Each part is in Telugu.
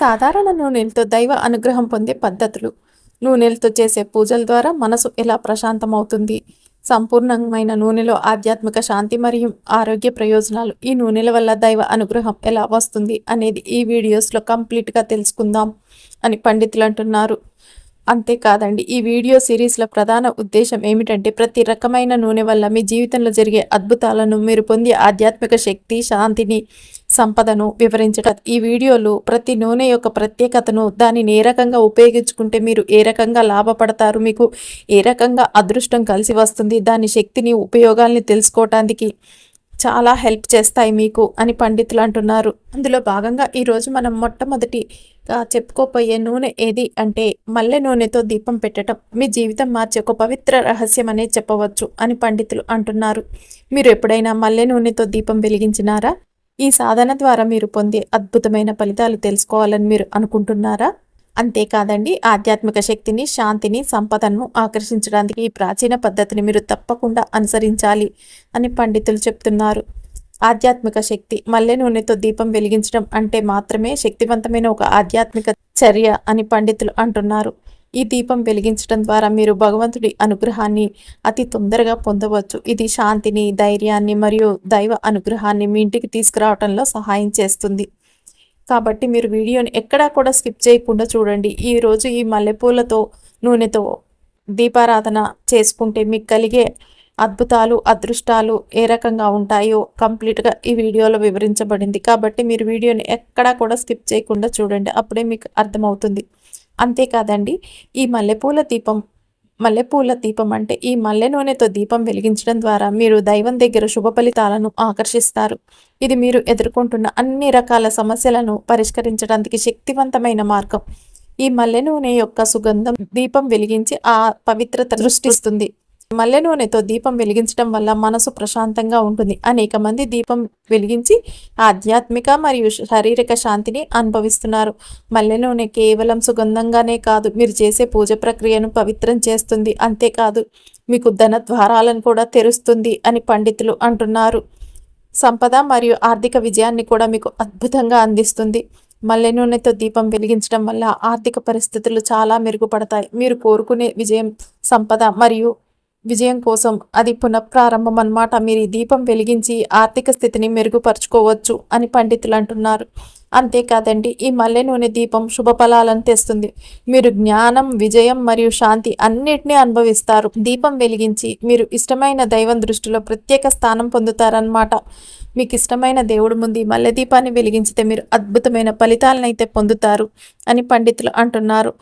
సాధారణ నూనెలతో దైవ అనుగ్రహం పొందే పద్ధతులు. నూనెలతో చేసే పూజల ద్వారా మనసు ఎలా ప్రశాంతమవుతుంది? సంపూర్ణమైన నూనెలో ఆధ్యాత్మిక శాంతి మరియు ఆరోగ్య ప్రయోజనాలు ఈ నూనెల వల్ల దైవ అనుగ్రహం ఎలా వస్తుంది అనేది ఈ వీడియోస్లో కంప్లీట్గా తెలుసుకుందాం అని పండితులు అంటున్నారు. అంతేకాదండి. ఈ వీడియో సిరీస్లో ప్రధాన ఉద్దేశం ఏమిటంటే ప్రతి రకమైన నూనె వల్ల మీ జీవితంలో జరిగే అద్భుతాలను మీరు పొందే ఆధ్యాత్మిక శక్తి శాంతిని సంపదను వివరించడం ఈ వీడియోలో ప్రతి నూనె యొక్క ప్రత్యేకతను దానిని ఏ రకంగా ఉపయోగించుకుంటే మీరు ఏ రకంగా లాభపడతారు మీకు ఏ రకంగా అదృష్టం కలిసి వస్తుంది దాని శక్తిని ఉపయోగాల్ని తెలుసుకోవటానికి చాలా హెల్ప్ చేస్తాయి మీకు అని పండితులు అంటున్నారు. అందులో భాగంగా ఈరోజు మనం మొట్టమొదటి చెప్పుకోపోయే నూనె ఏది అంటే మల్లె నూనెతో దీపం పెట్టడం మీ జీవితం మార్చే ఒక పవిత్ర రహస్యం అనే చెప్పవచ్చు అని పండితులు అంటున్నారు. మీరు ఎప్పుడైనా మల్లె నూనెతో దీపం వెలిగించినారా? ఈ సాధన ద్వారా మీరు పొందే అద్భుతమైన ఫలితాలు తెలుసుకోవాలని మీరు అనుకుంటున్నారా? అంతేకాదండి ఆధ్యాత్మిక శక్తిని శాంతిని సంపదను ఆకర్షించడానికి ఈ ప్రాచీన పద్ధతిని మీరు తప్పకుండా అనుసరించాలి అని పండితులు చెప్తున్నారు. ఆధ్యాత్మిక శక్తి మల్లె నూనెతో దీపం వెలిగించడం అంటే మాత్రమే శక్తివంతమైన ఒక ఆధ్యాత్మిక చర్య అని పండితులు అంటున్నారు. ఈ దీపం వెలిగించడం ద్వారా మీరు భగవంతుడి అనుగ్రహాన్ని అతి తొందరగా పొందవచ్చు. ఇది శాంతిని ధైర్యాన్ని మరియు దైవ అనుగ్రహాన్ని మీ ఇంటికి తీసుకురావడంలో సహాయం చేస్తుంది. కాబట్టి మీరు వీడియోని ఎక్కడా కూడా స్కిప్ చేయకుండా చూడండి. ఈరోజు ఈ మల్లెపూలతో నూనెతో దీపారాధన చేసుకుంటే మీకు కలిగే అద్భుతాలు అదృష్టాలు ఏ రకంగా ఉంటాయో కంప్లీట్గా ఈ వీడియోలో వివరించబడింది. కాబట్టి మీరు వీడియోని ఎక్కడా కూడా స్కిప్ చేయకుండా చూడండి. అప్పుడే మీకు అర్థమవుతుంది. అంతేకాదండి ఈ మల్లెపూల దీపం మల్లెపూల దీపం అంటే ఈ మల్లె నూనెతో దీపం వెలిగించడం ద్వారా మీరు దైవం దగ్గర శుభ ఫలితాలను ఆకర్షిస్తారు. ఇది మీరు ఎదుర్కొంటున్న అన్ని రకాల సమస్యలను పరిష్కరించడానికి శక్తివంతమైన మార్గం. ఈ మల్లె నూనె యొక్క సుగంధం దీపం వెలిగించి ఆ పవిత్రత దృష్టిస్తుంది మల్లె నూనెతో దీపం వెలిగించడం వల్ల మనసు ప్రశాంతంగా ఉంటుంది. అనేక మంది దీపం వెలిగించి ఆధ్యాత్మిక మరియు శారీరక శాంతిని అనుభవిస్తున్నారు. మల్లె నూనె కేవలం సుగంధంగానే కాదు మీరు చేసే పూజ ప్రక్రియను పవిత్రం చేస్తుంది. అంతేకాదు మీకు ధన ద్వారాలను కూడా తెరుస్తుంది అని పండితులు అంటున్నారు. సంపద మరియు ఆర్థిక విజయాన్ని కూడా మీకు అద్భుతంగా అందిస్తుంది. మల్లె నూనెతో దీపం వెలిగించడం వల్ల ఆర్థిక పరిస్థితులు చాలా మెరుగుపడతాయి. మీరు కోరుకునే విజయం సంపద మరియు విజయం కోసం అది పునఃప్రారంభం అన్నమాట మీరు ఈ దీపం వెలిగించి ఆర్థిక స్థితిని మెరుగుపరుచుకోవచ్చు అని పండితులు అంటున్నారు అంతేకాదండి ఈ మల్లె నూనె దీపం శుభ ఫలాలను తెస్తుంది. మీరు జ్ఞానం విజయం మరియు శాంతి అన్నిటినీ అనుభవిస్తారు. దీపం వెలిగించి మీరు ఇష్టమైన దైవం దృష్టిలో ప్రత్యేక స్థానం పొందుతారన్నమాట. మీకు ఇష్టమైన దేవుడు ముందు మల్లె దీపాన్ని వెలిగించితే మీరు అద్భుతమైన ఫలితాలనైతే పొందుతారు అని పండితులు అంటున్నారు.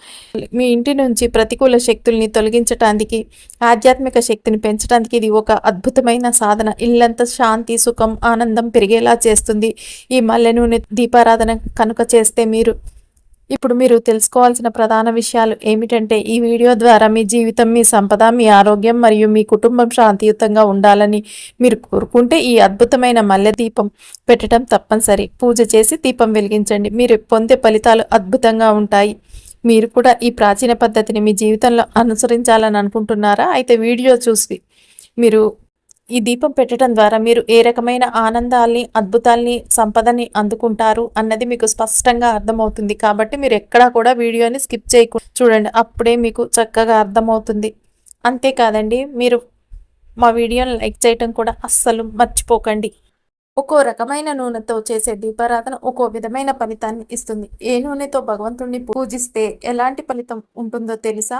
మీ ఇంటి నుంచి ప్రతికూల శక్తుల్ని తొలగించటానికి ఆధ్యాత్మిక శక్తిని పెంచడానికి ఇది ఒక అద్భుతమైన సాధన. ఇల్లంతా శాంతి సుఖం ఆనందం పెరిగేలా చేస్తుంది. ఈ మల్లె నూనె దీపారాధన కనుక చేస్తే మీరు ఇప్పుడు మీరు తెలుసుకోవాల్సిన ప్రధాన విషయాలు ఏమిటంటే ఈ వీడియో ద్వారా మీ జీవితం మీ సంపద మీ ఆరోగ్యం మరియు మీ కుటుంబం శాంతియుతంగా ఉండాలని మీరు కోరుకుంటే ఈ అద్భుతమైన మల్లె దీపం పెట్టడం తప్పనిసరి. పూజ చేసి దీపం వెలిగించండి. మీరు పొందే ఫలితాలు అద్భుతంగా ఉంటాయి. మీరు కూడా ఈ ప్రాచీన పద్ధతిని మీ జీవితంలో అనుసరించాలని అనుకుంటున్నారా? అయితే వీడియో చూసి మీరు ఈ దీపం పెట్టడం ద్వారా మీరు ఏ రకమైన ఆనందాల్ని అద్భుతాల్ని సంపదని అందుకుంటారు అన్నది మీకు స్పష్టంగా అర్థమవుతుంది. కాబట్టి మీరు ఎక్కడా కూడా వీడియోని స్కిప్ చేయకుండా చూడండి అప్పుడే మీకు చక్కగా అర్థమవుతుంది. అంతేకాదండి మీరు మా వీడియోని లైక్ చేయటం కూడా అస్సలు మర్చిపోకండి. ఒక్కో రకమైన నూనెతో చేసే దీపారాధన ఒక్కో విధమైన ఫలితాన్ని ఇస్తుంది. ఏ నూనెతో భగవంతుణ్ణి పూజిస్తే ఎలాంటి ఫలితం ఉంటుందో తెలుసా?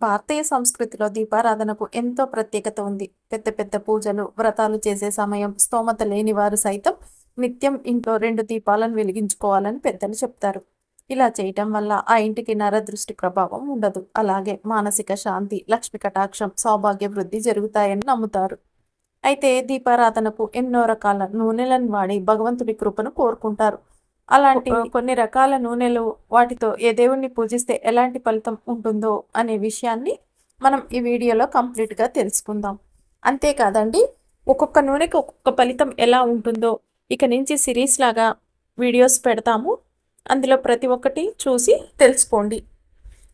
భారతీయ సంస్కృతిలో దీపారాధనకు ఎంతో ప్రత్యేకత ఉంది. పెద్ద పెద్ద పూజలు వ్రతాలు చేసే సమయం స్తోమత లేని వారు సైతం నిత్యం ఇంట్లో రెండు దీపాలను వెలిగించుకోవాలని పెద్దలు చెప్తారు. ఇలా చేయటం వల్ల ఆ ఇంటికి నరదృష్టి ప్రభావం ఉండదు. అలాగే మానసిక శాంతి లక్ష్మి కటాక్షం సౌభాగ్య వృద్ధి జరుగుతాయని నమ్ముతారు. అయితే దీపారాధనకు ఎన్నో రకాల నూనెలను వాడి భగవంతుడి కృపను కోరుకుంటారు. అలాంటి కొన్ని రకాల నూనెలు వాటితో ఏ దేవుణ్ణి పూజిస్తే ఎలాంటి ఫలితం ఉంటుందో అనే విషయాన్ని మనం ఈ వీడియోలో కంప్లీట్గా తెలుసుకుందాం. అంతేకాదండి ఒక్కొక్క నూనెకి ఒక్కొక్క ఫలితం ఎలా ఉంటుందో ఇక నుంచి సిరీస్ లాగా వీడియోస్ పెడతాము. అందులో ప్రతి ఒక్కటి చూసి తెలుసుకోండి.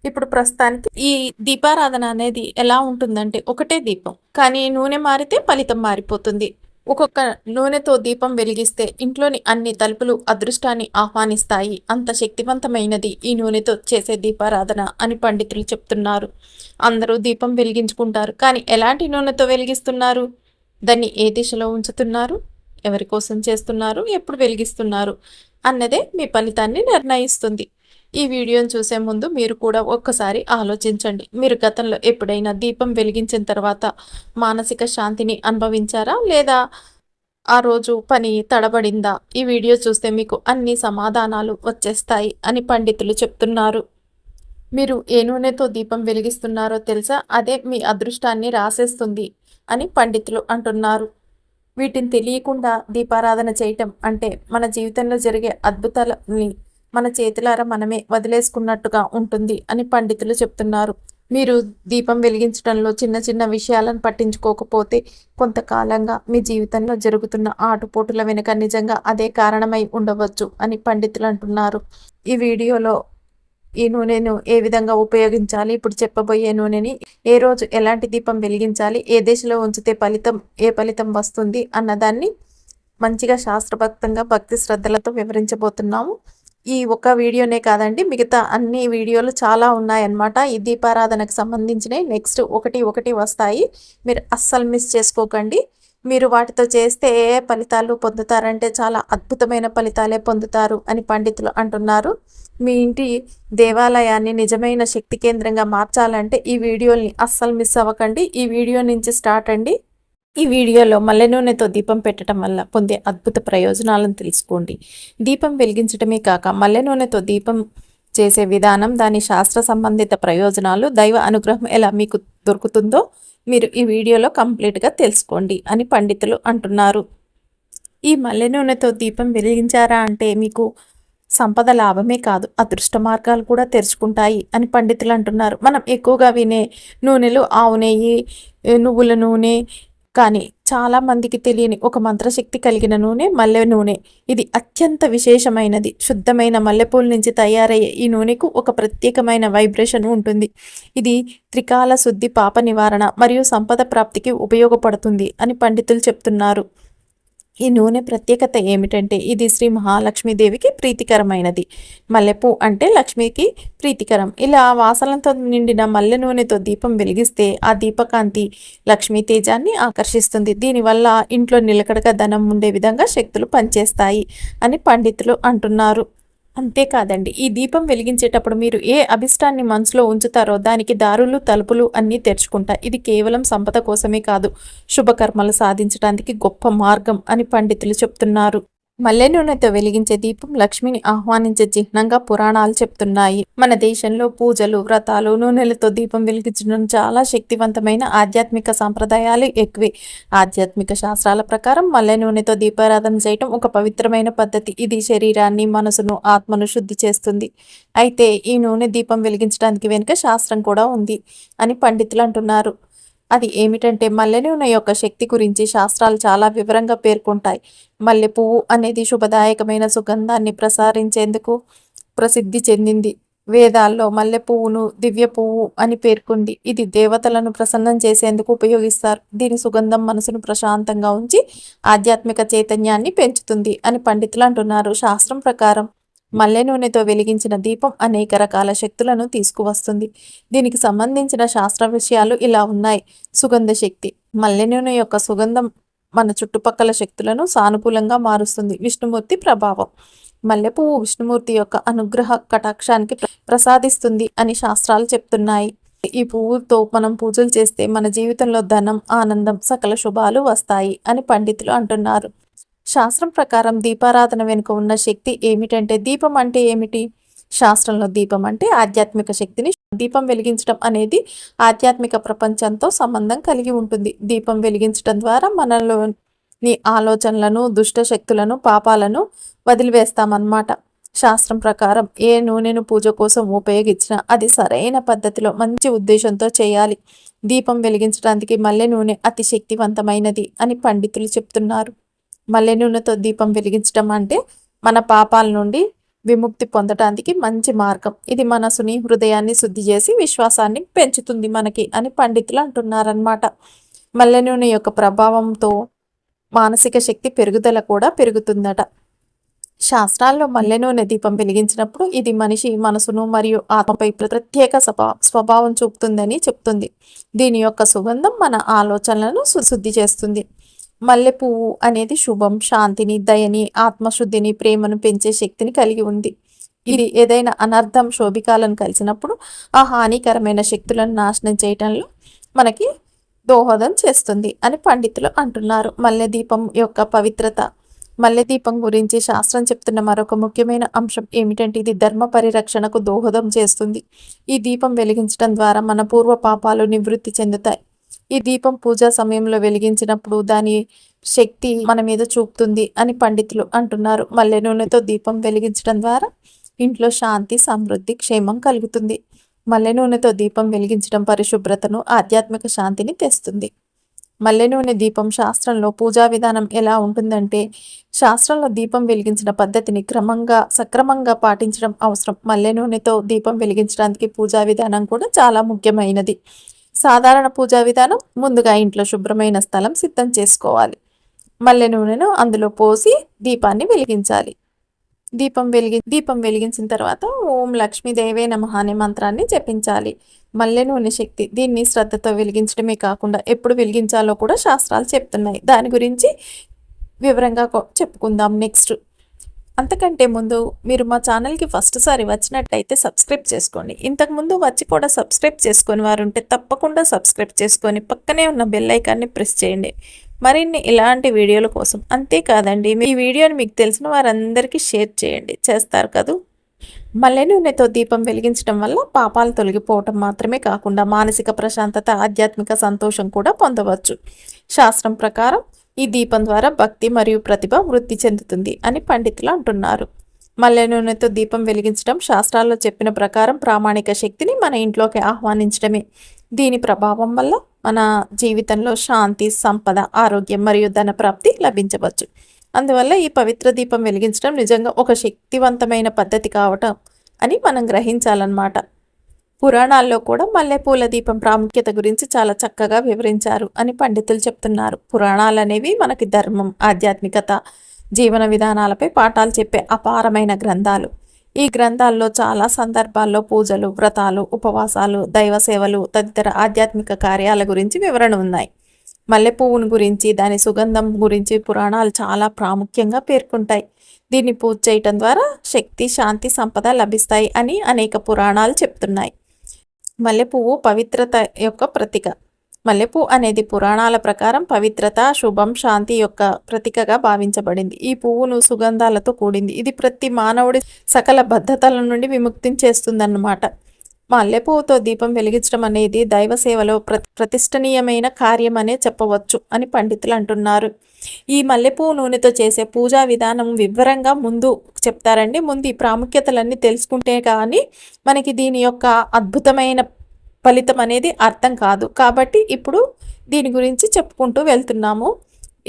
ఇప్పుడు ప్రస్తుతానికి ఈ దీపారాధన అనేది ఎలా ఉంటుందంటే ఒకటే దీపం కానీ నూనె మారితే ఫలితం మారిపోతుంది. ఒక్కొక్క నూనెతో దీపం వెలిగిస్తే ఇంట్లోని అన్ని తలుపులు అదృష్టాన్ని ఆహ్వానిస్తాయి. అంత శక్తివంతమైనది ఈ నూనెతో చేసే దీపారాధన అని పండితులు చెప్తున్నారు. అందరూ దీపం వెలిగించుకుంటారు. కానీ ఎలాంటి నూనెతో వెలిగిస్తున్నారు? దాన్ని ఏ దిశలో ఉంచుతున్నారు? ఎవరి కోసం చేస్తున్నారు? ఎప్పుడు వెలిగిస్తున్నారు? అన్నదే మీ ఫలితాన్ని నిర్ణయిస్తుంది. ఈ వీడియోను చూసే ముందు మీరు కూడా ఒక్కసారి ఆలోచించండి. మీరు గతంలో ఎప్పుడైనా దీపం వెలిగించిన తర్వాత మానసిక శాంతిని అనుభవించారా? లేదా ఆ రోజు పని తడబడిందా? ఈ వీడియో చూస్తే మీకు అన్ని సమాధానాలు వచ్చేస్తాయి అని పండితులు చెప్తున్నారు. మీరు ఏ నూనెతో దీపం వెలిగిస్తున్నారో తెలుసా? అదే మీ అదృష్టాన్ని రాసేస్తుంది అని పండితులు అంటున్నారు. వీటిని తెలియకుండా దీపారాధన చేయటం అంటే మన జీవితంలో జరిగే అద్భుతాలని మన చేతులారా మనమే వదిలేసుకున్నట్టుగా ఉంటుంది అని పండితులు చెప్తున్నారు. మీరు దీపం వెలిగించడంలో చిన్న చిన్న విషయాలను పట్టించుకోకపోతే కొంతకాలంగా మీ జీవితంలో జరుగుతున్న ఆటుపోటుల వెనుక నిజంగా అదే కారణమై ఉండవచ్చు అని పండితులు అంటున్నారు. ఈ వీడియోలో ఈ నూనెను ఏ విధంగా ఉపయోగించాలి ఇప్పుడు చెప్పబోయే నూనెని ఏ రోజు ఎలాంటి దీపం వెలిగించాలి ఏ దిశలో ఉంచితే ఫలితం ఏ ఫలితం వస్తుంది అన్నదాన్ని మంచిగా శాస్త్రభక్తంగా భక్తి శ్రద్ధలతో వివరించబోతున్నాము. ఈ ఒక వీడియోనే కాదండి మిగతా అన్ని వీడియోలు చాలా ఉన్నాయన్నమాట. ఈ దీపారాధనకు సంబంధించినవి నెక్స్ట్ ఒకటి ఒకటి వస్తాయి. మీరు అస్సలు మిస్ చేసుకోకండి. మీరు వాటితో చేస్తే ఏ ఫలితాలు పొందుతారంటే చాలా అద్భుతమైన ఫలితాలే పొందుతారు అని పండితులు అంటున్నారు. మీ ఇంటి దేవాలయాన్ని నిజమైన శక్తి కేంద్రంగా మార్చాలంటే ఈ వీడియోని అస్సలు మిస్ అవ్వకండి. ఈ వీడియో నుంచి స్టార్ట్ అండి. ఈ వీడియోలో మల్లె నూనెతో దీపం పెట్టడం వల్ల పొందే అద్భుత ప్రయోజనాలను తెలుసుకోండి. దీపం వెలిగించడమే కాక మల్లె నూనెతో దీపం చేసే విధానం దాని శాస్త్ర సంబంధిత ప్రయోజనాలు దైవ అనుగ్రహం ఎలా మీకు దొరుకుతుందో మీరు ఈ వీడియోలో కంప్లీట్గా తెలుసుకోండి అని పండితులు అంటున్నారు. ఈ మల్లె నూనెతో దీపం వెలిగించారా అంటే మీకు సంపద లాభమే కాదు అదృష్ట మార్గాలు కూడా తెరుచుకుంటాయి అని పండితులు అంటున్నారు. మనం ఎక్కువగా వినే నూనెలు ఆవు నెయ్యి నువ్వుల నూనె కానీ చాలామందికి తెలియని ఒక మంత్రశక్తి కలిగిన నూనె మల్లె నూనె. ఇది అత్యంత విశేషమైనది. శుద్ధమైన మల్లెపూల నుంచి తయారయ్యే ఈ నూనెకు ఒక ప్రత్యేకమైన వైబ్రేషన్ ఉంటుంది. ఇది త్రికాల శుద్ధి పాప నివారణ మరియు సంపద ప్రాప్తికి ఉపయోగపడుతుంది అని పండితులు చెప్తున్నారు. ఈ నూనె ప్రత్యేకత ఏమిటంటే ఇది శ్రీ మహాలక్ష్మీదేవికి ప్రీతికరమైనది. మల్లెపూ అంటే లక్ష్మికి ప్రీతికరం. ఇలా వాసనలతో నిండిన మల్లె నూనెతో దీపం వెలిగిస్తే ఆ దీపకాంతి లక్ష్మీ తేజాన్ని ఆకర్షిస్తుంది. దీనివల్ల ఇంట్లో నిలకడగా ధనం ఉండే విధంగా శక్తులు పనిచేస్తాయి అని పండితులు అంటున్నారు. అంతేకాదండి ఈ దీపం వెలిగించేటప్పుడు మీరు ఏ అభిష్టాన్ని మనసులో ఉంచుతారో దానికి దారులు తలుపులు అన్నీ తెరుచుకుంటాయి ఇది కేవలం సంపద కోసమే కాదు. శుభకర్మలు సాధించడానికి గొప్ప మార్గం అని పండితులు చెప్తున్నారు. మల్లె నూనెతో వెలిగించే దీపం లక్ష్మిని ఆహ్వానించే చిహ్నంగా పురాణాలు చెప్తున్నాయి. మన దేశంలో పూజలు వ్రతాలు నూనెలతో దీపం వెలిగించడం చాలా శక్తివంతమైన ఆధ్యాత్మిక సాంప్రదాయాలు ఎక్కువే. ఆధ్యాత్మిక శాస్త్రాల ప్రకారం మల్లె నూనెతో దీపారాధన చేయటం ఒక పవిత్రమైన పద్ధతి. ఇది శరీరాన్ని మనసును ఆత్మను శుద్ధి చేస్తుంది. అయితే ఈ నూనె దీపం వెలిగించడానికి వెనుక శాస్త్రం కూడా ఉంది అని పండితులు అంటున్నారు. అది ఏమిటంటే మల్లె యొక్క శక్తి గురించి శాస్త్రాలు చాలా వివరంగా పేర్కొంటాయి. మల్లె పువ్వు అనేది శుభదాయకమైన సుగంధాన్ని ప్రసారించేందుకు ప్రసిద్ధి చెందింది. వేదాల్లో మల్లె పువ్వును దివ్య పువ్వు అని పేర్కొంది. ఇది దేవతలను ప్రసన్నం చేసేందుకు ఉపయోగిస్తారు. దీని సుగంధం మనసును ప్రశాంతంగా ఉంచి ఆధ్యాత్మిక చైతన్యాన్ని పెంచుతుంది అని పండితులు అంటున్నారు. శాస్త్రం ప్రకారం మల్లె నూనెతో వెలిగించిన దీపం అనేక రకాల శక్తులను తీసుకువస్తుంది. దీనికి సంబంధించిన శాస్త్ర విషయాలు ఇలా ఉన్నాయి. సుగంధ శక్తి. మల్లె నూనె యొక్క సుగంధం మన చుట్టుపక్కల శక్తులను సానుకూలంగా మారుస్తుంది. విష్ణుమూర్తి ప్రభావం. మల్లెపువ్వు విష్ణుమూర్తి యొక్క అనుగ్రహ కటాక్షానికి ప్రసాదిస్తుంది అని శాస్త్రాలు చెప్తున్నాయి. ఈ పువ్వుతో మనం పూజలు చేస్తే మన జీవితంలో ధనం ఆనందం సకల శుభాలు వస్తాయి అని పండితులు అంటున్నారు. శాస్త్రం ప్రకారం దీపారాధన వెనుక ఉన్న శక్తి ఏమిటంటే దీపం అంటే ఏమిటి? శాస్త్రంలో దీపం అంటే ఆధ్యాత్మిక శక్తిని దీపం వెలిగించడం అనేది ఆధ్యాత్మిక ప్రపంచంతో సంబంధం కలిగి ఉంటుంది. దీపం వెలిగించడం ద్వారా మనలోని ఆలోచనలను దుష్ట శక్తులను పాపాలను వదిలివేస్తామన్నమాట. శాస్త్రం ప్రకారం ఏ నూనెను పూజ కోసం ఉపయోగించినా అది సరైన పద్ధతిలో మంచి ఉద్దేశంతో చేయాలి. దీపం వెలిగించడానికి మల్లె నూనె అతి శక్తివంతమైనది అని పండితులు చెప్తున్నారు. మల్లె నూనెతో దీపం వెలిగించడం అంటే మన పాపాల నుండి విముక్తి పొందటానికి మంచి మార్గం. ఇది మనసుని హృదయాన్ని శుద్ధి చేసి విశ్వాసాన్ని పెంచుతుంది మనకి అని పండితులు అంటున్నారనమాట మల్లె నూనె యొక్క ప్రభావంతో మానసిక శక్తి పెరుగుదల కూడా పెరుగుతుందట. శాస్త్రాల్లో మల్లె నూనె దీపం వెలిగించినప్పుడు ఇది మనిషి మనసును మరియు ఆత్మపై ప్రత్యేక స్వభావం చూపుతుందని చెప్తుంది. దీని యొక్క సుగంధం మన ఆలోచనలను శుద్ధి చేస్తుంది. మల్లె పువ్వు అనేది శుభం శాంతిని దయని ఆత్మశుద్ధిని ప్రేమను పెంచే శక్తిని కలిగి ఉంది. ఇది ఏదైనా అనర్థం శోభికాలను కలిసినప్పుడు ఆ హానికరమైన శక్తులను నాశనం చేయటంలో మనకి దోహదం చేస్తుంది అని పండితులు అంటున్నారు. మల్లె దీపం యొక్క పవిత్రత మల్లె దీపం గురించి శాస్త్రం చెప్తున్న మరొక ముఖ్యమైన అంశం ఏమిటంటే ఇది ధర్మ పరిరక్షణకు దోహదం చేస్తుంది. ఈ దీపం వెలిగించడం ద్వారా మన పూర్వ పాపాలు నివృత్తి చెందుతాయి. ఈ దీపం పూజా సమయంలో వెలిగించినప్పుడు దాని శక్తి మన మీద చూపుతుంది అని పండితులు అంటున్నారు. మల్లె నూనెతో దీపం వెలిగించడం ద్వారా ఇంట్లో శాంతి సమృద్ధి క్షేమం కలుగుతుంది. మల్లె నూనెతో దీపం వెలిగించడం పరిశుభ్రతను ఆధ్యాత్మిక శాంతిని తెస్తుంది. మల్లె నూనె దీపం శాస్త్రంలో పూజా విధానం ఎలా ఉంటుందంటే శాస్త్రంలో దీపం వెలిగించిన పద్ధతిని క్రమంగా సక్రమంగా పాటించడం అవసరం. మల్లె నూనెతో దీపం వెలిగించడానికి పూజా విధానం కూడా చాలా ముఖ్యమైనది. సాధారణ పూజా విధానం ముందుగా ఇంట్లో శుభ్రమైన స్థలం సిద్ధం చేసుకోవాలి. మల్లె నూనెను అందులో పోసి దీపాన్ని వెలిగించాలి. దీపం వెలిగి దీపం వెలిగించిన తర్వాత ఓం లక్ష్మీదేవే నమ అనే మంత్రాన్ని జపించాలి. మల్లె నూనె శక్తి దీన్ని శ్రద్ధతో వెలిగించడమే కాకుండా ఎప్పుడు వెలిగించాలో కూడా శాస్త్రాలు చెప్తున్నాయి. దాని గురించి వివరంగా చెప్పుకుందాం. నెక్స్ట్. అంతకంటే ముందు మీరు మా ఛానల్కి ఫస్ట్ సారి వచ్చినట్టయితే సబ్స్క్రైబ్ చేసుకోండి. ఇంతకుముందు వచ్చి కూడా సబ్స్క్రైబ్ చేసుకొని వారు ఉంటే తప్పకుండా సబ్స్క్రైబ్ చేసుకొని పక్కనే ఉన్న బెల్ ఐకాన్ని ప్రెస్ చేయండి. మరిన్ని ఇలాంటి వీడియోల కోసం అంతేకాదండి మీ వీడియోని మీకు తెలిసిన వారందరికీ షేర్ చేయండి. చేస్తారు కదూ? మల్లె నూనెతో దీపం వెలిగించడం వల్ల పాపాలు తొలగిపోవటం మాత్రమే కాకుండా మానసిక ప్రశాంతత ఆధ్యాత్మిక సంతోషం కూడా పొందవచ్చు. శాస్త్రం ప్రకారం ఈ దీపం ద్వారా భక్తి మరియు ప్రతిభ వృద్ధి చెందుతుంది అని పండితులు అంటున్నారు. మల్లె నూనెతో దీపం వెలిగించడం శాస్త్రాల్లో చెప్పిన ప్రకారం ప్రామాణిక శక్తిని మన ఇంట్లోకి ఆహ్వానించడమే. దీని ప్రభావం వల్ల మన జీవితంలో శాంతి సంపద ఆరోగ్యం మరియు ధన ప్రాప్తి లభించవచ్చు. అందువల్ల ఈ పవిత్ర దీపం వెలిగించడం నిజంగా ఒక శక్తివంతమైన పద్ధతి కావటం అని మనం గ్రహించాలన్నమాట. పురాణాల్లో కూడా మల్లెపూల దీపం ప్రాముఖ్యత గురించి చాలా చక్కగా వివరించారు అని పండితులు చెప్తున్నారు. పురాణాలు అనేవి మనకి ధర్మం ఆధ్యాత్మికత జీవన విధానాలపై పాఠాలు చెప్పే అపారమైన గ్రంథాలు. ఈ గ్రంథాల్లో చాలా సందర్భాల్లో పూజలు వ్రతాలు ఉపవాసాలు దైవ సేవలు తదితర ఆధ్యాత్మిక కార్యాల గురించి వివరణ ఉన్నాయి. మల్లెపువ్వును గురించి దాని సుగంధం గురించి పురాణాలు చాలా ప్రాముఖ్యంగా పేర్కొంటాయి. దీన్ని పూజ చేయటం ద్వారా శక్తి శాంతి సంపద లభిస్తాయి అని అనేక పురాణాలు చెప్తున్నాయి. మల్లెపువ్వు పవిత్రత యొక్క ప్రతీక. మల్లెపూ అనేది పురాణాల ప్రకారం పవిత్రత శుభం శాంతి యొక్క ప్రతీకగా భావించబడింది. ఈ పువ్వును సుగంధాలతో కూడింది. ఇది ప్రతి మానవుడి సకల బద్ధతల నుండి విముక్తిని చేస్తుందన్నమాట. మల్లెపూతో దీపం వెలిగించడం అనేది దైవ సేవలో ప్ర ప్రతిష్టనీయమైన కార్యం అనే చెప్పవచ్చు అని పండితులు అంటున్నారు. ఈ మల్లెపువ్వు నూనెతో చేసే పూజా విధానం వివరంగా ముందు చెప్తారండి. ముందు ఈ ప్రాముఖ్యతలన్నీ తెలుసుకుంటే కానీ మనకి దీని యొక్క అద్భుతమైన ఫలితం అనేది అర్థం కాదు. కాబట్టి ఇప్పుడు దీని గురించి చెప్పుకుంటూ వెళ్తున్నాము.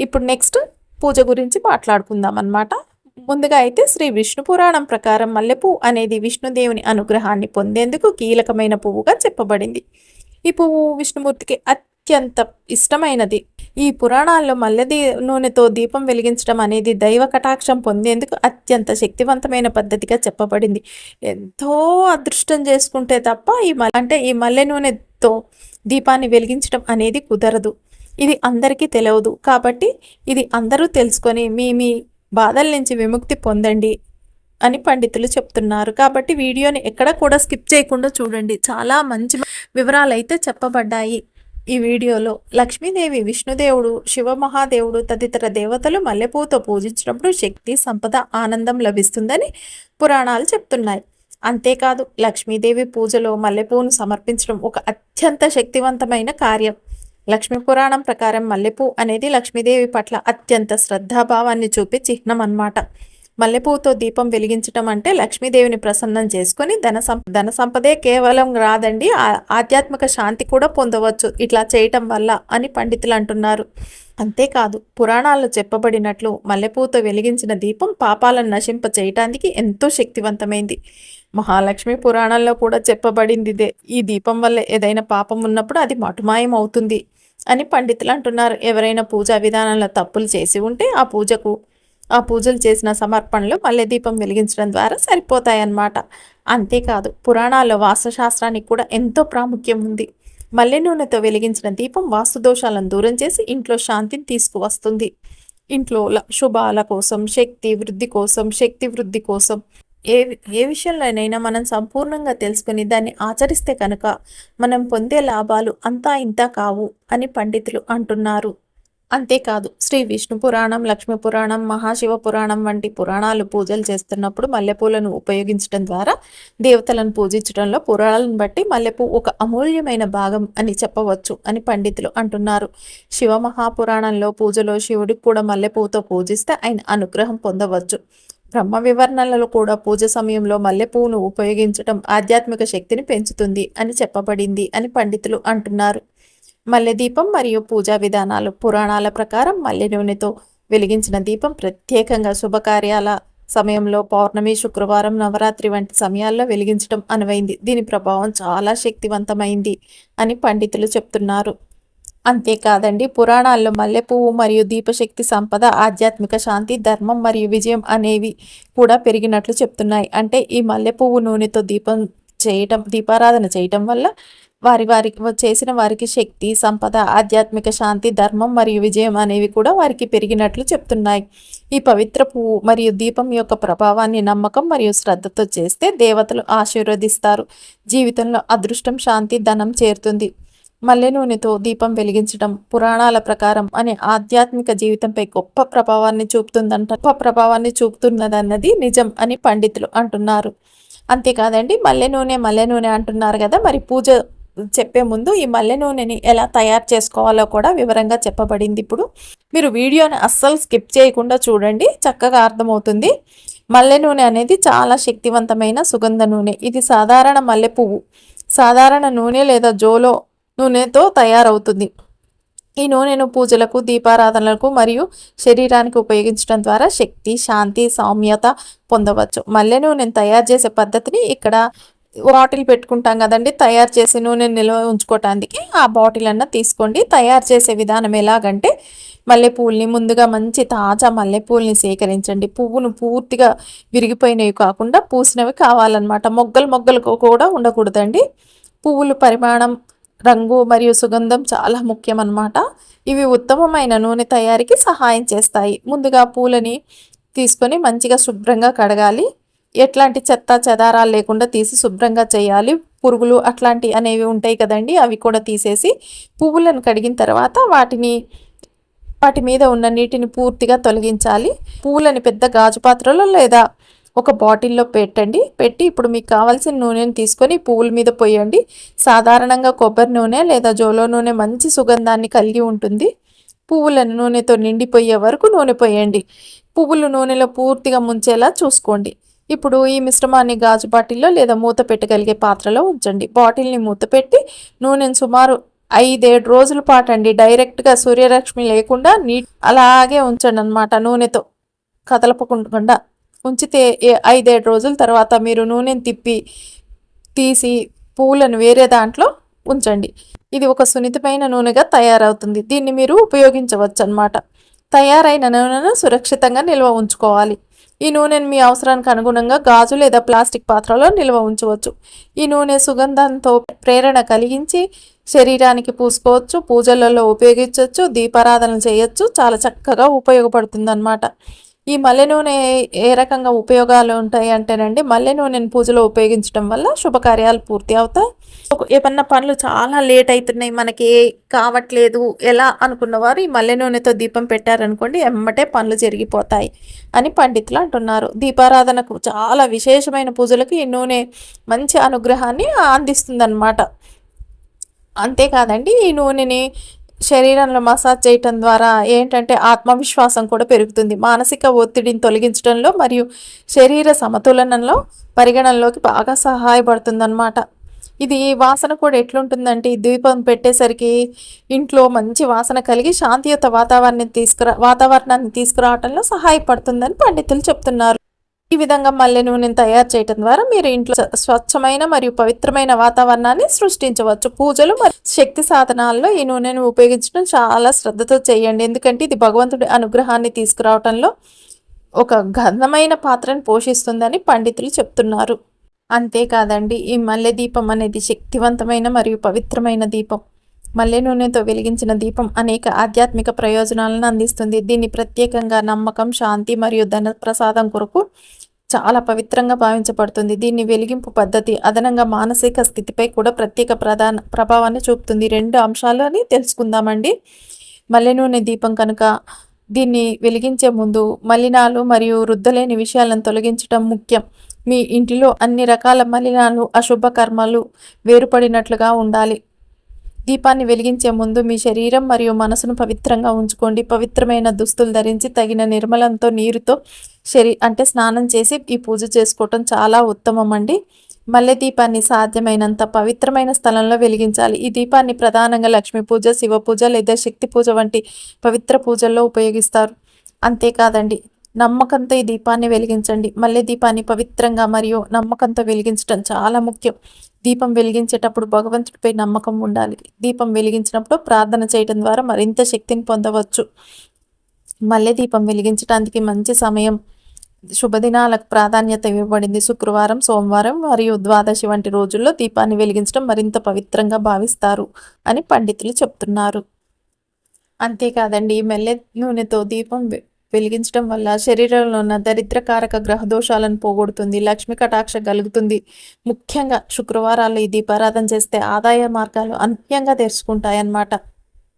ఇప్పుడు నెక్స్ట్ పూజ గురించి మాట్లాడుకుందాం అనమాట ముందుగా అయితే శ్రీ విష్ణు పురాణం ప్రకారం మల్లెపూ అనేది విష్ణుదేవుని అనుగ్రహాన్ని పొందేందుకు కీలకమైన పువ్వుగా చెప్పబడింది. ఈ పువ్వు విష్ణుమూర్తికి అత్యంత ఇష్టమైనది. ఈ పురాణాల్లో మల్లెది నూనెతో దీపం వెలిగించడం అనేది దైవ కటాక్షం పొందేందుకు అత్యంత శక్తివంతమైన పద్ధతిగా చెప్పబడింది. ఎంతో అదృష్టం చేసుకుంటే తప్ప ఈ అంటే ఈ మల్లె నూనెతో దీపాన్ని వెలిగించడం అనేది కుదరదు. ఇది అందరికీ తెలియదు కాబట్టి ఇది అందరూ తెలుసుకొని మీ మీ బాధల నుంచి విముక్తి పొందండి అని పండితులు చెప్తున్నారు. కాబట్టి వీడియోని ఎక్కడ కూడా స్కిప్ చేయకుండా చూడండి. చాలా మంచి వివరాలు అయితే చెప్పబడ్డాయి ఈ వీడియోలో. లక్ష్మీదేవి విష్ణుదేవుడు శివమహాదేవుడు తదితర దేవతలు మల్లెపూతో పూజించినప్పుడు శక్తి సంపద ఆనందం లభిస్తుందని పురాణాలు చెప్తున్నాయి. అంతేకాదు లక్ష్మీదేవి పూజలో మల్లెపూను సమర్పించడం ఒక అత్యంత శక్తివంతమైన కార్యం. లక్ష్మీ పురాణం ప్రకారం మల్లెపూ అనేది లక్ష్మీదేవి పట్ల అత్యంత శ్రద్ధాభావాన్ని చూపే చిహ్నం అన్నమాట. మల్లెపూతో దీపం వెలిగించటం అంటే లక్ష్మీదేవిని ప్రసన్నం చేసుకొని ధన సం ధన సంపదే కేవలం రాదండి ఆధ్యాత్మిక శాంతి కూడా పొందవచ్చు. ఇట్లా చేయటం వల్ల అని పండితులు అంటున్నారు. అంతేకాదు పురాణాల్లో చెప్పబడినట్లు మల్లెపూతో వెలిగించిన దీపం పాపాలను నశింప చేయటానికి ఎంతో శక్తివంతమైంది. మహాలక్ష్మి పురాణంలో కూడా చెప్పబడింది ఇదే ఈ దీపం వల్ల ఏదైనా పాపం ఉన్నప్పుడు అది మటుమాయం అవుతుంది అని పండితులు అంటున్నారు. ఎవరైనా పూజా విధానంలో తప్పులు చేసి ఉంటే ఆ పూజకు ఆ పూజలు చేసిన సమర్పణలు మల్లె దీపం వెలిగించడం ద్వారా సరిపోతాయన్నమాట. అంతేకాదు పురాణాల్లో వాస్తుశాస్త్రానికి కూడా ఎంతో ప్రాముఖ్యం ఉంది. మల్లె నూనెతో వెలిగించిన దీపం వాస్తు దోషాలను దూరం చేసి ఇంట్లో శాంతిని తీసుకువస్తుంది. ఇంట్లో శుభాల కోసం శక్తి వృద్ధి కోసం శక్తి వృద్ధి కోసం ఏ ఏ విషయంలోనైనా మనం సంపూర్ణంగా తెలుసుకుని దాన్ని ఆచరిస్తే కనుక మనం పొందే లాభాలు అంతా ఇంత కావు అని పండితులు అంటున్నారు. అంతేకాదు శ్రీ విష్ణు పురాణం లక్ష్మీ పురాణం మహాశివ పురాణం వంటి పురాణాలు పూజలు చేస్తున్నప్పుడు మల్లెపూలను ఉపయోగించడం ద్వారా దేవతలను పూజించడంలో పురాణాలను బట్టి మల్లెపూ ఒక అమూల్యమైన భాగం అని చెప్పవచ్చు అని పండితులు అంటున్నారు. శివ మహాపురాణంలో పూజలో శివుడికి కూడా మల్లెపూతో పూజిస్తే ఆయన అనుగ్రహం పొందవచ్చు. బ్రహ్మ వివరణలలో కూడా పూజ సమయంలో మల్లెపూను ఉపయోగించటం ఆధ్యాత్మిక శక్తిని పెంచుతుంది అని చెప్పబడింది అని పండితులు అంటున్నారు. మల్లె దీపం మరియు పూజా విధానాలు పురాణాల ప్రకారం మల్లె నూనెతో వెలిగించిన దీపం ప్రత్యేకంగా శుభకార్యాల సమయంలో పౌర్ణమి శుక్రవారం నవరాత్రి వంటి సమయాల్లో వెలిగించడం అనువైంది. దీని ప్రభావం చాలా శక్తివంతమైంది అని పండితులు చెప్తున్నారు. అంతేకాదండి. పురాణాల్లో మల్లెపువ్వు మరియు దీపశక్తి సంపద ఆధ్యాత్మిక శాంతి ధర్మం మరియు విజయం అనేవి కూడా పెరిగినట్లు చెప్తున్నాయి. అంటే ఈ మల్లెపువ్వు నూనెతో దీపం చేయటం దీపారాధన చేయటం వల్ల వారి వారికి చేసిన వారికి శక్తి సంపద ఆధ్యాత్మిక శాంతి ధర్మం మరియు విజయం అనేవి కూడా వారికి పెరిగినట్లు చెప్తున్నాయి. ఈ పవిత్ర పువ్వు మరియు దీపం యొక్క ప్రభావాన్ని నమ్మకం మరియు శ్రద్ధతో చేస్తే దేవతలు ఆశీర్వదిస్తారు. జీవితంలో అదృష్టం శాంతి ధనం చేరుతుంది. మల్లె నూనెతో దీపం వెలిగించడం పురాణాల ప్రకారం అనే ఆధ్యాత్మిక జీవితంపై గొప్ప ప్రభావాన్ని చూపుతుందంట. గొప్ప ప్రభావాన్ని చూపుతున్నదన్నది నిజం అని పండితులు అంటున్నారు. అంతేకాదండి మల్లె నూనె మల్లె నూనె అంటున్నారు కదా మరి పూజ చెప్పే ముందు ఈ మల్లె నూనెని ఎలా తయారు చేసుకోవాలో కూడా వివరంగా చెప్పబడింది ఇప్పుడు. మీరు వీడియోని అస్సలు స్కిప్ చేయకుండా చూడండి చక్కగా అర్థమవుతుంది. మల్లె నూనె అనేది చాలా శక్తివంతమైన సుగంధ నూనె. ఇది సాధారణ మల్లె పువ్వు. సాధారణ నూనె లేదా జోలో నూనెతో తయారవుతుంది. ఈ నూనెను పూజలకు దీపారాధనలకు మరియు శరీరానికి ఉపయోగించడం ద్వారా శక్తి శాంతి సౌమ్యత పొందవచ్చు. మల్లె నూనెను తయారు చేసే పద్ధతిని ఇక్కడ బాటిల్ పెట్టుకుంటాం కదండి. తయారు చేసే నూనె నిల్వ ఉంచుకోవటానికి ఆ బాటిల్ అన్న తీసుకోండి. తయారు చేసే విధానం ఎలాగంటే మల్లెపూల్ని ముందుగా మంచి తాజా మల్లెపూల్ని సేకరించండి. పువ్వును పూర్తిగా విరిగిపోయినవి కాకుండా పూసినవి కావాలన్నమాట. మొగ్గలు మొగ్గలు కూడా ఉండకూడదండి. పువ్వులు పరిమాణం రంగు మరియు సుగంధం చాలా ముఖ్యం అన్నమాట ఇవి ఉత్తమమైన నూనె తయారీకి సహాయం చేస్తాయి. ముందుగా పూలని తీసుకొని మంచిగా శుభ్రంగా కడగాలి. ఎట్లాంటి చెత్త చెదారాలు లేకుండా తీసి శుభ్రంగా చేయాలి. పురుగులు అట్లాంటి అనేవి ఉంటాయి కదండి అవి కూడా తీసేసి పువ్వులను కడిగిన తర్వాత వాటిని వాటి మీద ఉన్న నీటిని పూర్తిగా తొలగించాలి. పువ్వులని పెద్ద గాజు పాత్రలో లేదా ఒక బాటిల్లో పెట్టండి. పెట్టి ఇప్పుడు మీకు కావాల్సిన నూనెను తీసుకొని పువ్వుల మీద పోయండి. సాధారణంగా కొబ్బరి నూనె లేదా జోలో నూనె మంచి సుగంధాన్ని కలిగి ఉంటుంది. పువ్వులను నూనెతో నిండిపోయే వరకు నూనె పోయండి. పువ్వులు నూనెలో పూర్తిగా ముంచేలా చూసుకోండి. ఇప్పుడు ఈ మిశ్రమాన్ని గాజు బాటిల్లో లేదా మూత పెట్టగలిగే పాత్రలో ఉంచండి. బాటిల్ని మూత పెట్టి నూనెను సుమారు ఐదేడు రోజుల పాటు అండి. డైరెక్ట్గా సూర్యరశ్మి లేకుండా నీట్ అలాగే ఉంచండి అనమాట నూనెతో కదలపకుండా. ఉంచితే ఐదేడు రోజుల తర్వాత మీరు నూనెను తిప్పి తీసి పువ్వులను వేరే దాంట్లో ఉంచండి. ఇది ఒక సున్నితమైన నూనెగా తయారవుతుంది. దీన్ని మీరు ఉపయోగించవచ్చు అనమాట తయారైన నూనెను సురక్షితంగా నిల్వ ఉంచుకోవాలి. ఈ నూనెను మీ అవసరానికి అనుగుణంగా గాజు లేదా ప్లాస్టిక్ పాత్రలో నిల్వ ఉంచవచ్చు. ఈ నూనె సుగంధంతో ప్రేరణ కలిగించి శరీరానికి పూసుకోవచ్చు పూజలలో ఉపయోగించవచ్చు దీపారాధన చేయొచ్చు చాలా చక్కగా ఉపయోగపడుతుంది ఈ మల్లె నూనె ఏ రకంగా ఉపయోగాలు ఉంటాయి అంటేనండి మల్లె నూనెను పూజలో ఉపయోగించడం వల్ల శుభకార్యాలు పూర్తి అవుతాయి. ఏమన్నా పనులు చాలా లేట్ అవుతున్నాయి మనకి కావట్లేదు ఎలా అనుకున్నవారు ఈ మల్లె నూనెతో దీపం పెట్టారనుకోండి ఎమ్మటే పనులు జరిగిపోతాయి అని పండితులు అంటున్నారు. దీపారాధనకు చాలా విశేషమైన పూజలకు ఈ నూనె మంచి అనుగ్రహాన్ని అందిస్తుందన్నమాట. అంతేకాదండి ఈ నూనెని శరీరంలో మసాజ్ చేయటం ద్వారా ఏంటంటే ఆత్మవిశ్వాసం కూడా పెరుగుతుంది. మానసిక ఒత్తిడిని తొలగించడంలో మరియు శరీర సమతులనంలో పరిగణనలోకి బాగా సహాయపడుతుందన్నమాట. ఇది వాసన కూడా ఎట్లుంటుందంటే ఈ దీపం పెట్టేసరికి ఇంట్లో మంచి వాసన కలిగి శాంతియుత వాతావరణం తీసుకురా వాతావరణాన్ని తీసుకురావడంలో సహాయపడుతుందని పండితులు చెప్తున్నారు. ఈ విధంగా మల్లె నూనెను తయారు చేయడం ద్వారా మీరు ఇంట్లో స్వచ్ఛమైన మరియు పవిత్రమైన వాతావరణాన్ని సృష్టించవచ్చు. పూజలు మరియు శక్తి సాధనాల్లో ఈ నూనెను ఉపయోగించడం చాలా శ్రద్ధతో చేయండి. ఎందుకంటే ఇది భగవంతుడి అనుగ్రహాన్ని తీసుకురావటంలో ఒక గంధమైన పాత్రను పోషిస్తుందని పండితులు చెప్తున్నారు. అంతేకాదండి ఈ మల్లె దీపం అనేది శక్తివంతమైన మరియు పవిత్రమైన దీపం. మల్లె నూనెతో వెలిగించిన దీపం అనేక ఆధ్యాత్మిక ప్రయోజనాలను అందిస్తుంది. దీన్ని ప్రత్యేకంగా నమ్మకం శాంతి మరియు ధన ప్రసాదం కొరకు చాలా పవిత్రంగా భావించబడుతుంది. దీన్ని వెలిగింపు పద్ధతి అదనంగా మానసిక స్థితిపై కూడా ప్రత్యేక ప్రధాన ప్రభావాన్ని చూపుతుంది. రెండు అంశాలని తెలుసుకుందామండి. మల్లె నూనె దీపం కనుక దీన్ని వెలిగించే ముందు మలినాలు మరియు రుద్దలేని విషయాలను తొలగించడం ముఖ్యం. మీ ఇంటిలో అన్ని రకాల మలినాలు అశుభ కర్మలు వేరుపడినట్లుగా ఉండాలి. దీపాన్ని వెలిగించే ముందు మీ శరీరం మరియు మనసును పవిత్రంగా ఉంచుకోండి. పవిత్రమైన దుస్తులు ధరించి తగిన నిర్మలంతో నీరుతో శరీ అంటే స్నానం చేసి ఈ పూజ చేసుకోవటం చాలా ఉత్తమం అండి మల్లె దీపాన్ని సాధ్యమైనంత పవిత్రమైన స్థలంలో వెలిగించాలి. ఈ దీపాన్ని ప్రధానంగా లక్ష్మీ పూజ శివ పూజ లేదా శక్తి పూజ వంటి పవిత్ర పూజల్లో ఉపయోగిస్తారు. అంతేకాదండి నమ్మకంతో ఈ దీపాన్ని వెలిగించండి. మల్లె దీపాన్ని పవిత్రంగా మరియు నమ్మకంతో వెలిగించడం చాలా ముఖ్యం. దీపం వెలిగించేటప్పుడు భగవంతుడిపై నమ్మకం ఉండాలి. దీపం వెలిగించినప్పుడు ప్రార్థన చేయడం ద్వారా మరింత శక్తిని పొందవచ్చు. మల్లె దీపం వెలిగించడానికి మంచి సమయం. శుభదినాలకు ప్రాధాన్యత ఇవ్వబడింది. శుక్రవారం సోమవారం మరియు ద్వాదశి వంటి రోజుల్లో దీపాన్ని వెలిగించడం మరింత పవిత్రంగా భావిస్తారు అని పండితులు చెప్తున్నారు. అంతేకాదండి ఈ మెల్లె నూనెతో దీపం వెలిగించడం వల్ల శరీరంలో ఉన్న దరిద్రకారక గ్రహ దోషాలను పోగొడుతుంది లక్ష్మి కటాక్ష కలుగుతుంది. ముఖ్యంగా శుక్రవారాల్లో ఈ దీపారాధన చేస్తే ఆదాయ మార్గాలు అనూహ్యంగా తెరుచుకుంటాయన్నమాట.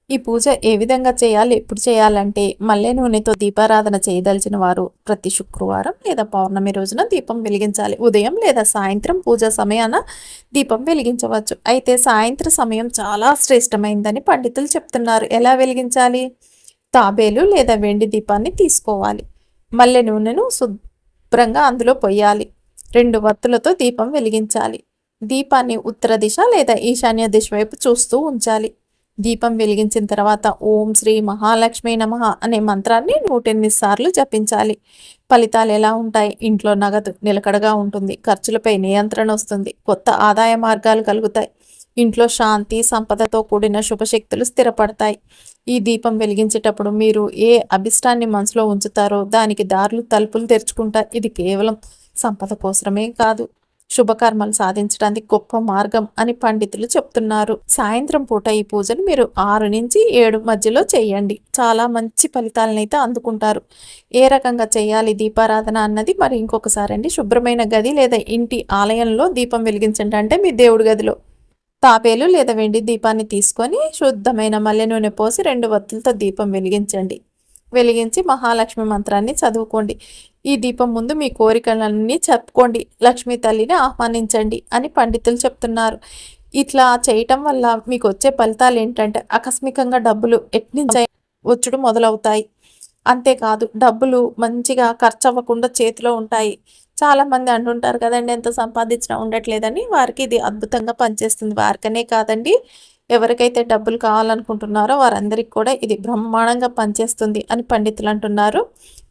ఈ పూజ ఏ విధంగా చేయాలి ఎప్పుడు చేయాలంటే మల్లె నూనెతో దీపారాధన చేయదలిచిన వారు ప్రతి శుక్రవారం లేదా పౌర్ణమి రోజున దీపం వెలిగించాలి. ఉదయం లేదా సాయంత్రం పూజ సమయాన దీపం వెలిగించవచ్చు. అయితే సాయంత్రం సమయం చాలా శ్రేష్టమైందని పండితులు చెప్తున్నారు. ఎలా వెలిగించాలి? తాబేలు లేదా వెండి దీపాన్ని తీసుకోవాలి. మల్లె నూనెను శుభ్రంగా అందులో పొయ్యాలి. రెండు వత్తులతో దీపం వెలిగించాలి. దీపాన్ని ఉత్తర దిశ లేదా ఈశాన్య దిశ వైపు చూస్తూ ఉంచాలి. దీపం వెలిగించిన తర్వాత ఓం శ్రీ మహాలక్ష్మి నమ అనే మంత్రాన్ని నూటెనిమిది సార్లు జపించాలి. ఫలితాలు ఎలా ఉంటాయి? ఇంట్లో నగదు నిలకడగా ఉంటుంది. ఖర్చులపై నియంత్రణ వస్తుంది. కొత్త ఆదాయ మార్గాలు కలుగుతాయి. ఇంట్లో శాంతి సంపదతో కూడిన శుభశక్తులు స్థిరపడతాయి. ఈ దీపం వెలిగించేటప్పుడు మీరు ఏ అభిష్టాన్ని మనసులో ఉంచుతారో దానికి దారులు తలుపులు తెరుచుకుంటాయి ఇది కేవలం సంపద కోసమే కాదు. శుభకర్మలు సాధించడానికి గొప్ప మార్గం అని పండితులు చెప్తున్నారు. సాయంత్రం పూట ఈ పూజను మీరు ఆరు నుంచి ఏడు మధ్యలో చేయండి. చాలా మంచి ఫలితాలను అయితే అందుకుంటారు. ఏ రకంగా చేయాలి దీపారాధన అన్నది మరి ఇంకొకసారి అండి శుభ్రమైన గది లేదా ఇంటి ఆలయంలో దీపం వెలిగించండి అంటే మీ దేవుడి గదిలో. తాపేలు లేదా వెండి దీపాన్ని తీసుకొని శుద్ధమైన మల్లె నూనె పోసి రెండు వత్తులతో దీపం వెలిగించండి. వెలిగించి మహాలక్ష్మి మంత్రాన్ని చదువుకోండి. ఈ దీపం ముందు మీ కోరికలన్నీ చెప్పుకోండి. లక్ష్మీ తల్లిని ఆహ్వానించండి అని పండితులు చెప్తున్నారు. ఇట్లా చేయటం వల్ల మీకు వచ్చే ఫలితాలు ఏంటంటే ఆకస్మికంగా డబ్బులు ఎట్నుంచి వచ్చుడు మొదలవుతాయి. అంతేకాదు డబ్బులు మంచిగా ఖర్చు అవ్వకుండా చేతిలో ఉంటాయి. చాలామంది అంటుంటారు కదండి ఎంత సంపాదించినా ఉండట్లేదని. వారికి ఇది అద్భుతంగా పనిచేస్తుంది. వారికనే కాదండి ఎవరికైతే డబ్బులు కావాలనుకుంటున్నారో వారందరికీ కూడా ఇది బ్రహ్మాండంగా పనిచేస్తుంది అని పండితులు అంటున్నారు.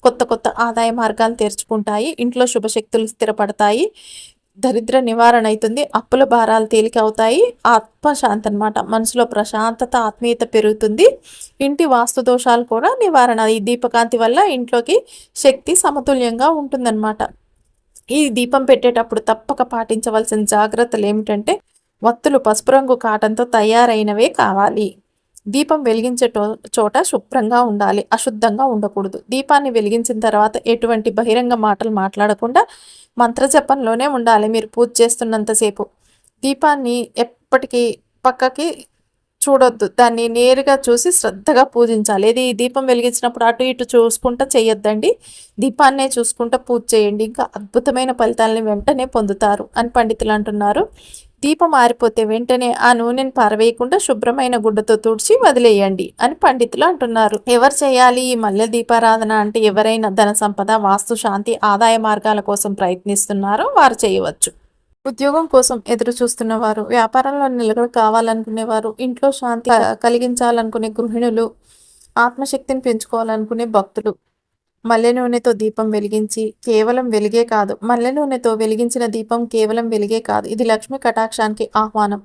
కొత్త కొత్త ఆదాయ మార్గాలు తెరుచుకుంటాయి ఇంట్లో శుభశక్తులు స్థిరపడతాయి దరిద్ర నివారణ అవుతుంది అప్పుల భారాలు తేలిక అవుతాయి ఆత్మశాంతి అనమాట మనసులో ప్రశాంతత ఆత్మీయత పెరుగుతుంది. ఇంటి వాస్తు దోషాలు కూడా నివారణ. ఈ దీపకాంతి వల్ల ఇంట్లోకి శక్తి సమతుల్యంగా ఉంటుందన్నమాట. ఈ దీపం పెట్టేటప్పుడు తప్పక పాటించవలసిన జాగ్రత్తలు ఏమిటంటే వత్తులు పసుపు రంగు కాటన్తో తయారైనవే కావాలి. దీపం వెలిగించే చోట శుభ్రంగా ఉండాలి అశుద్ధంగా ఉండకూడదు. దీపాన్ని వెలిగించిన తర్వాత ఎటువంటి బహిరంగ మాటలు మాట్లాడకుండా మంత్రజపంలోనే ఉండాలి. మీరు పూజ చేస్తున్నంతసేపు దీపాన్ని ఎప్పటికీ పక్కకి చూడొద్దు. దాన్ని నేరుగా చూసి శ్రద్ధగా పూజించాలి. ఇది దీపం వెలిగించినప్పుడు అటు ఇటు చూసుకుంటా చేయొద్దండి దీపాన్నే చూసుకుంటా పూజ చేయండి. ఇంకా అద్భుతమైన ఫలితాలని వెంటనే పొందుతారు అని పండితులు అంటున్నారు. దీపం ఆరిపోతే వెంటనే ఆ నూనెని పారవేయకుండా శుభ్రమైన గుడ్డతో తుడిచి వదిలేయండి అని పండితులు అంటున్నారు. ఎవరు చేయాలి ఈ మల్లె దీపారాధన అంటే ఎవరైనా ధన సంపద వాస్తు శాంతి ఆదాయ మార్గాల కోసం ప్రయత్నిస్తున్నారో వారు చేయవచ్చు. ఉద్యోగం కోసం ఎదురు చూస్తున్న వారు వ్యాపారంలో నిలకడ కావాలనుకునేవారు ఇంట్లో శాంతి కలిగించాలనుకునే గృహిణులు ఆత్మశక్తిని పెంచుకోవాలనుకునే భక్తులు. మల్లె నూనెతో దీపం వెలిగించి కేవలం వెలిగే కాదు మల్లె నూనెతో వెలిగించిన దీపం కేవలం వెలిగే కాదు ఇది లక్ష్మి కటాక్షానికి ఆహ్వానం.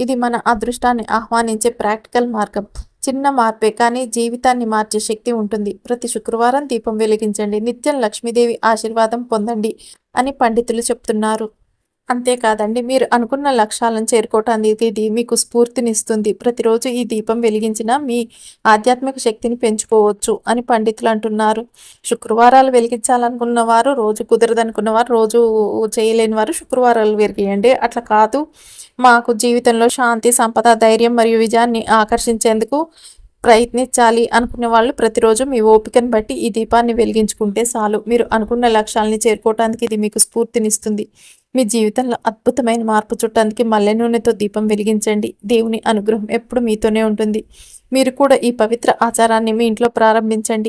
ఇది మన అదృష్టాన్ని ఆహ్వానించే ప్రాక్టికల్ మార్గం. చిన్న మార్పే కానీ జీవితాన్ని మార్చే శక్తి ఉంటుంది. ప్రతి శుక్రవారం దీపం వెలిగించండి నిత్యం లక్ష్మీదేవి ఆశీర్వాదం పొందండి అని పండితులు చెప్తున్నారు. అంతేకాదండి మీరు అనుకున్న లక్ష్యాలను చేరుకోవటానికి ఇది మీకు స్ఫూర్తినిస్తుంది. ప్రతిరోజు ఈ దీపం వెలిగించిన మీ ఆధ్యాత్మిక శక్తిని పెంచుకోవచ్చు అని పండితులు అంటున్నారు. శుక్రవారాలు వెలిగించాలనుకున్న వారు రోజు కుదరదనుకున్న వారు రోజు చేయలేని వారు శుక్రవారాలు వెలిగియండి అట్లా కాదు. మాకు జీవితంలో శాంతి సంపద ధైర్యం మరియు విజయాన్ని ఆకర్షించేందుకు ప్రయత్నించాలి అనుకునే వాళ్ళు ప్రతిరోజు మీ ఓపికను బట్టి ఈ దీపాన్ని వెలిగించుకుంటే చాలు. మీరు అనుకున్న లక్ష్యాలని చేరుకోవడానికి ఇది మీకు స్ఫూర్తినిస్తుంది. మీ జీవితంలో అద్భుతమైన మార్పు చుట్టానికి మల్లె నూనెతో దీపం వెలిగించండి. దేవుని అనుగ్రహం ఎప్పుడు మీతోనే ఉంటుంది. మీరు కూడా ఈ పవిత్ర ఆచారాన్ని మీ ఇంట్లో ప్రారంభించండి.